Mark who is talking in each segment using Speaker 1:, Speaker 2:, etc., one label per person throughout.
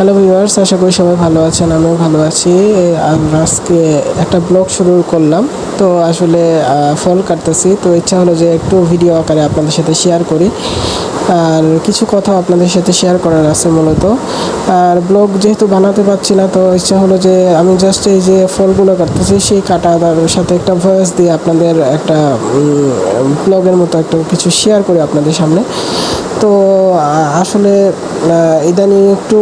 Speaker 1: Hello viewers আশা করি সবাই ভালো আছেন, আমিও ভালো আছি। আমরা আজকে একটা ব্লগ শুরু করলাম। তো আসলে ফল কাটতেছি। তো ইচ্ছা হলো যে একটু ভিডিও আকারে আপনাদের সাথে শেয়ার করি। আর কিছু কথা আপনাদের সাথে শেয়ার করার আছে মূলত। আর ব্লগ যেহেতু বানাতে পারছি না, তো ইচ্ছা হলো যে আমি জাস্ট এই যে ফলগুলো কাটতেছি, সেই কাটা তার সাথে একটা ভয়েস দিয়ে আপনাদের একটা ব্লগের মতো একটা কিছু শেয়ার করি আপনাদের সামনে। তো আসলে ইদানিং একটু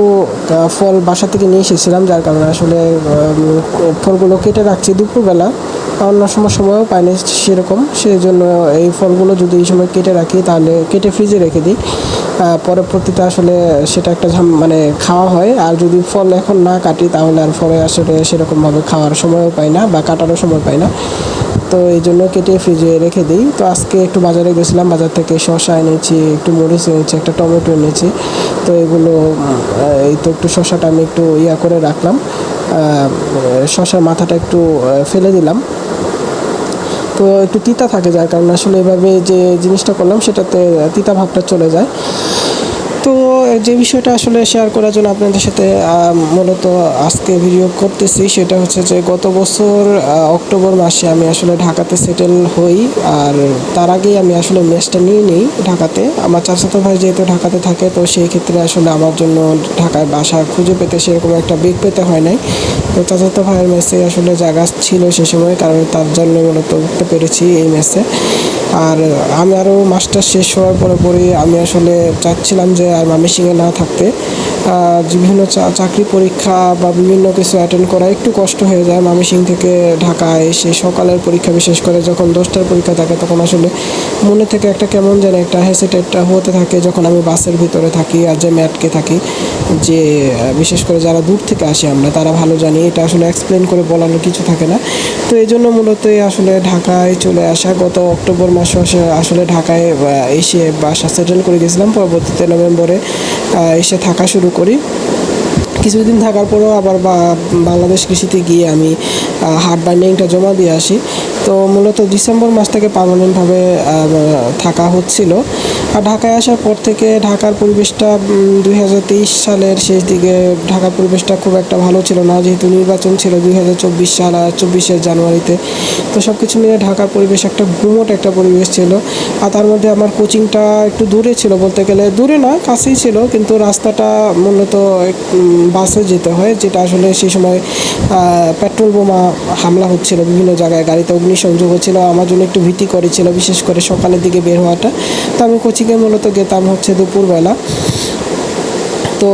Speaker 1: ফল বাসা থেকে নিয়ে এসেছিলাম, যার কারণে আসলে ফলগুলো কেটে রাখছি দুপুরবেলা। অন্য সময় সময়ও পাইনি সেরকম সেই জন্য এই ফলগুলো যদি এই সময় কেটে রাখি, তাহলে কেটে ফ্রিজে রেখে দিই। পরবর্তীতে আসলে সেটা একটা মানে খাওয়া হয়, আর যদি ফল এখন না কাটি, তাহলে আর ফলে আসলে সেরকমভাবে খাওয়ার সময়ও পাই না, বা কাটারও সময় পাই না। তো এই জন্য কেটে ফ্রিজে রেখে দিই। তো আজকে একটু বাজারে গেছিলাম, বাজার থেকে শসা এনেছি, একটু মরিচ এনেছি, একটা টমেটো এনেছি। তো এগুলো এই তো একটু শসাটা আমি একটু ইয়া করে রাখলাম। শশার মাথাটা একটু ফেলে দিলাম। তো একটু তিতা থাকে, যার কারণে আসলে এভাবে যে জিনিসটা করলাম, সেটাতে তিতা ভাবটা চলে যায়। তো যে বিষয়টা আসলে শেয়ার করার জন্য আপনাদের সাথে মূলত আজকে ভিডিও করতেছি সেটা হচ্ছে যে গত বছর অক্টোবর মাসে আমি আসলে ঢাকাতে সেটেল হই আর তার আগেই আমি আসলে ম্যাচটা নিয়ে নিই ঢাকাতে। আমার চাচাতো ভাই যেহেতু ঢাকাতে থাকে, তো সেই ক্ষেত্রে আসলে আমার জন্য ঢাকায় বাসা খুঁজে পেতে সেরকম একটা বেগ পেতে হয় নাই। তো চাচাতো ভাইয়ের মেসে আসলে জায়গা ছিল সে সময়, কারণ তার জন্য মূলত পেরেছি এই মেসে। আর আমি আরও মাস্টার শেষ হওয়ার পরে পরে আমি আসলে চাচ্ছিলাম যে আর ময়মনসিংহে না থাকতে। বিভিন্ন চাকরি পরীক্ষা বা বিভিন্ন কিছু অ্যাটেন্ড করা একটু কষ্ট হয়ে যায়। মামিসিং থেকে ঢাকায় এসে সকালের পরীক্ষা বিশেষ করে যখন দশটার পরীক্ষা থাকে তখন আসলে মনে থেকে একটা কেমন যেন একটা হেসিটেটটা হতে থাকে যখন আমি বাসের ভিতরে থাকি আর যে ম্যাটকে থাকি। যে বিশেষ করে যারা দূর থেকে আসি আমরা, তারা ভালো জানি, এটা আসলে এক্সপ্লেন করে বলানোর কিছু থাকে না। তো এই জন্য মূলত আসলে ঢাকায় চলে আসা। গত অক্টোবর মাসে আসলে ঢাকায় এসে বাসা সেটেল করে গেছিলাম। পরবর্তীতে নভেম্বরে এসে থাকা শুরু করি। কিছুদিন থাকার পরেও আবার বাংলাদেশ কৃষিতে গিয়ে আমি হার্ড বাইন্ডিংটা জমা দিয়ে আসি। তো মূলত ডিসেম্বর মাস থেকে পার্মানেন্টভাবে থাকা হচ্ছিল। আর ঢাকায় আসার পর থেকে ঢাকার পরিবেশটা দুই হাজার তেইশ সালের শেষ দিকে ঢাকার পরিবেশটা খুব একটা ভালো ছিল না। যেহেতু নির্বাচন ছিল দুই হাজার চব্বিশ সাল আর চব্বিশের জানুয়ারিতে। তো সব কিছু মিলে ঢাকার পরিবেশ একটা গুমোট একটা পরিবেশ ছিল। আর তার মধ্যে আমার কোচিংটা একটু দূরে ছিল বলতে গেলে, দূরে না, কাছেই ছিল। কিন্তু রাস্তাটা মূলত বাসে যেতে হয়, যেটা আসলে সেই সময় পেট্রোল বোমা হামলা হচ্ছিল বিভিন্ন জায়গায়। গাড়িতে অগ্নিসংযোগ হচ্ছিল আমার জন্য একটু ভীতি করেছিল বিশেষ করে সকালের দিকে বের হওয়াটা। তো আমি কোচিংয়ে মূলত গেতাম হচ্ছে দুপুরবেলা। তো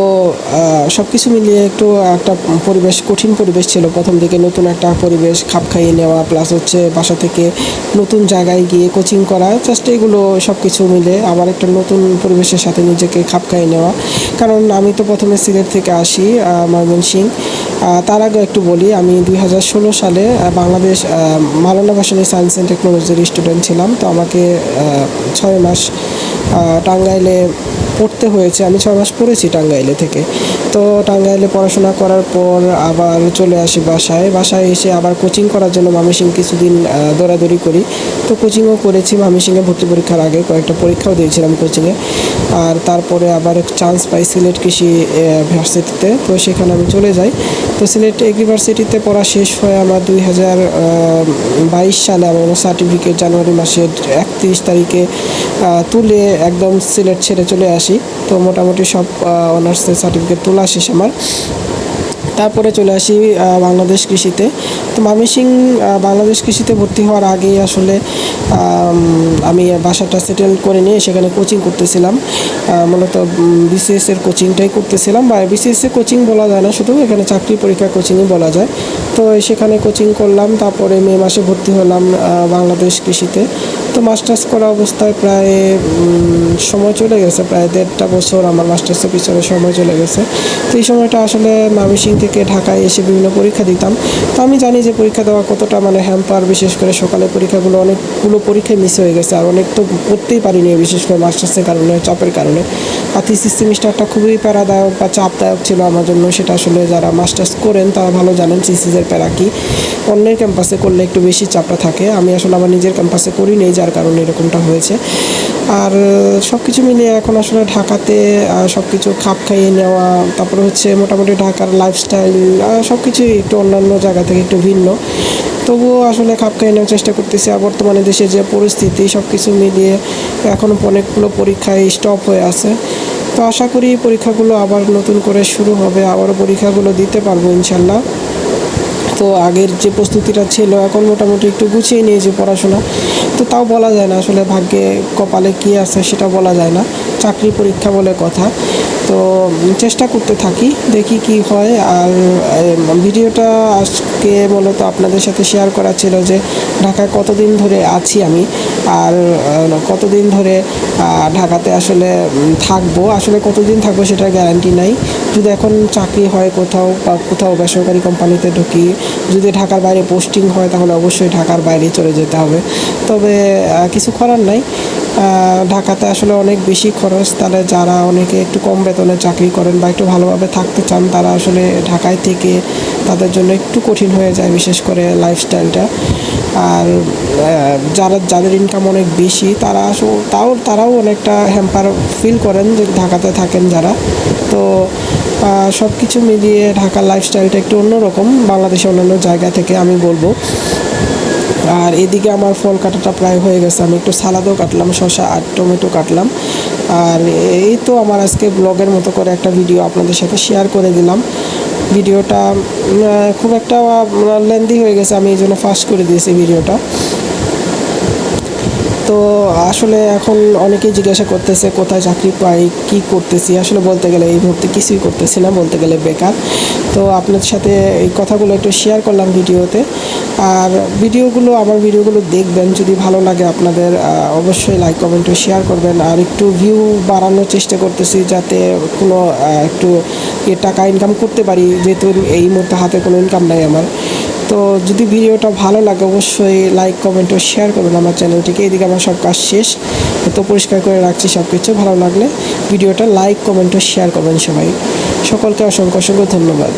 Speaker 1: সব কিছু মিলিয়ে একটু একটা পরিবেশ কঠিন পরিবেশ ছিল। প্রথম দিকে নতুন একটা পরিবেশ খাপ খাইয়ে নেওয়া প্লাস হচ্ছে বাসা থেকে নতুন জায়গায় গিয়ে কোচিং করা জাস্ট এগুলো সব কিছু মিলে আবার একটা নতুন পরিবেশের সাথে নিজেকে খাপ খাইয়ে নেওয়া। কারণ আমি তো প্রথমে সিলেট থেকে আসি আহ, ময়মনসিং আহ, তার আগে একটু বলি, আমি দুই হাজার ষোলো সালে বাংলাদেশ মালানা ভাসানী সায়েন্স অ্যান্ড টেকনোলজির স্টুডেন্ট ছিলাম। তো আমাকে ছয় মাস টাঙ্গাইলে পড়তে হয়েছে। আমি ছয় মাস পড়েছি টাঙ্গাইলে থেকে। তো টাঙ্গাইলে পড়াশোনা করার পর আবার চলে আসি বাসায়। বাসায় এসে আবার কোচিং করার জন্য মামিসিং কিছুদিন দৌড়াদৌড়ি করি। তো কোচিংও করেছি। মামিসিংয়ে ভর্তি পরীক্ষার আগে কয়েকটা পরীক্ষাও দিয়েছিলাম কোচিংয়ে আর তারপরে আবার চান্স পাই সিলেট কৃষি ইউনিভার্সিটিতে তো সেখানে আমি চলে যাই। তো সিলেট ইউনিভার্সিটিতে পড়া শেষ হয়ে আমার দুই হাজার বাইশ সালে। আমার সার্টিফিকেট জানুয়ারি মাসের একত্রিশ তারিখে তুলে একদম সিলেট ছেড়ে চলে আসি। তো মোটামুটি সব অনার্সের সার্টিফিকেট তোলা শেষ আমার। তারপরে চলে আসি বাংলাদেশ কৃষিতে। তো মামিসিং বাংলাদেশ কৃষিতে ভর্তি হওয়ার আগেই আসলে, আমি বাসাটা সেটেল করে নিয়ে সেখানে কোচিং করতেছিলাম। মূলত বিসিএস এর কোচিংটাই করতেছিলাম। বা বিসিএস এর কোচিং বলা যায় না, শুধু এখানে চাকরি পরীক্ষা কোচিংই বলা যায়। তো সেখানে কোচিং করলাম, তারপরে মে মাসে ভর্তি হলাম বাংলাদেশ কৃষিতে। তো মাস্টার্স করা অবস্থায় প্রায় সময় চলে গেছে, প্রায় দেড়টা বছর আমার মাস্টার্সের পিছনে সময় চলে গেছে। তো এই সময়টা আসলে মামিসিং থেকে ঢাকায় এসে বিভিন্ন পরীক্ষা দিতাম। তো আমি জানি যে পরীক্ষা দেওয়া কতটা মানে হ্যাম্পার বিশেষ করে সকালে পরীক্ষাগুলো অনেকগুলো পরীক্ষায় মিস হয়ে গেছে। আর অনেক তো পড়তেই পারিনি, বিশেষ করে মাস্টার্সের কারণে, চাপের কারণে। আর থিসিস সেমিস্টারটা খুবই প্যারাদায়ক বা চাপদায়ক ছিল আমার জন্য। সেটা আসলে যারা মাস্টার্স করেন, তারা ভালো জানেন থিসিসের প্যারা কি। অন্যের ক্যাম্পাসে করলে একটু বেশি চাপটা থাকে। আমি আসলে আমার নিজের ক্যাম্পাসে করি নেই যার কারণে এরকমটা হয়েছে। আর সব কিছু মিলিয়ে এখন আসলে ঢাকাতে সব কিছু খাপ খাইয়ে নেওয়া, তারপরে হচ্ছে মোটামুটি ঢাকার লাইফস্টাইল সব কিছুই একটু অন্যান্য জায়গা থেকে একটু ভিন্ন। তবুও আসলে খাপ খাইয়ে নেওয়ার চেষ্টা করতেছি। আর বর্তমানে দেশে যে পরিস্থিতি সব কিছু মিলিয়ে এখনও অনেকগুলো পরীক্ষায় স্টপ হয়ে আছে। তো আশা করি পরীক্ষাগুলো আবার নতুন করে শুরু হবে। আবারও পরীক্ষাগুলো দিতে পারব ইনশাল্লাহ। তো আগের যে প্রস্তুতিটা ছিল, এখন মোটামুটি একটু গুছিয়ে নিয়েছি পড়াশোনা। তো তাও বলা যায় না আসলে ভাগ্যে কপালে কি আছে সেটা বলা যায় না। চাকরি পরীক্ষা বলে কথা। তো চেষ্টা করতে থাকি, দেখি কি হয়। আর ভিডিওটা আজকে মূলত আপনাদের সাথে শেয়ার করা ছিল যে ঢাকায় কতদিন ধরে আছি আমি। আর কতদিন ধরে ঢাকাতে আসলে থাকব, আসলে কতদিন থাকব সেটার গ্যারান্টি নাই। যদি এখন চাকরি হয় কোথাও বা কোথাও বেসরকারি কোম্পানিতে ঢুকি, যদি ঢাকার বাইরে পোস্টিং হয় তাহলে অবশ্যই ঢাকার বাইরে চলে যেতে হবে। তবে কিছু করার নাই। ঢাকাতে আসলে অনেক বেশি খরচ। তাহলে যারা অনেকে একটু কম বেতনে চাকরি করেন বা একটু ভালোভাবে থাকতে চান, তারা আসলে ঢাকায় থেকে তাদের জন্য একটু কঠিন হয়ে যায় বিশেষ করে লাইফস্টাইলটা আর যারা, যাদের ইনকাম অনেক বেশি, তারা আসো- তাও, তারাও অনেকটা হ্যাম্পার ফিল করেন যে ঢাকাতে থাকেন যারা। তো সব কিছু মিলিয়ে ঢাকার লাইফস্টাইলটা একটু অন্যরকম। বাংলাদেশের অন্যান্য জায়গা থেকে আমি বলব। আর এদিকে আমার ফল কাটাটা প্রায় হয়ে গেছে। আমি একটু সালাদও কাটলাম শশা আর টমেটো কাটলাম। আর এই তো আমার আজকে ব্লগের মতো করে একটা ভিডিও আপনাদের সাথে শেয়ার করে দিলাম। ভিডিওটা খুব একটা লেন্দি হয়ে গেছে, আমি এই জন্য ফাস্ট করে দিয়েছি ভিডিওটা। তো আসলে এখন অনেকেই জিজ্ঞাসা করতেছে, কোথায় চাকরি পাই, কি করতেছি? আসলে বলতে গেলে এই মুহূর্তে কিছুই করতেছি না, বলতে গেলে বেকার। তো আপনাদের সাথে এই কথাগুলো একটু শেয়ার করলাম ভিডিওতে। আর ভিডিওগুলো, আমার ভিডিওগুলো দেখবেন, যদি ভালো লাগে আপনাদের অবশ্যই লাইক কমেন্ট শেয়ার করবেন। আর একটু ভিউ বাড়ানোর চেষ্টা করতেছি যাতে কোনো একটু টাকা ইনকাম করতে পারি, যেহেতু এই মুহূর্তে হাতে কোনো ইনকাম নাই আমার। তো যদি ভিডিওটা ভালো লাগে, অবশ্যই লাইক কমেন্ট ও শেয়ার করবেন আমার চ্যানেলটিকে এদিকে আমার সব কাজ শেষ। তো পরিষ্কার করে রাখছি সব কিছু ভালো লাগলে ভিডিওটা লাইক কমেন্ট ও শেয়ার করবেন সবাই। সকলকে অসংখ্য অসংখ্য ধন্যবাদ।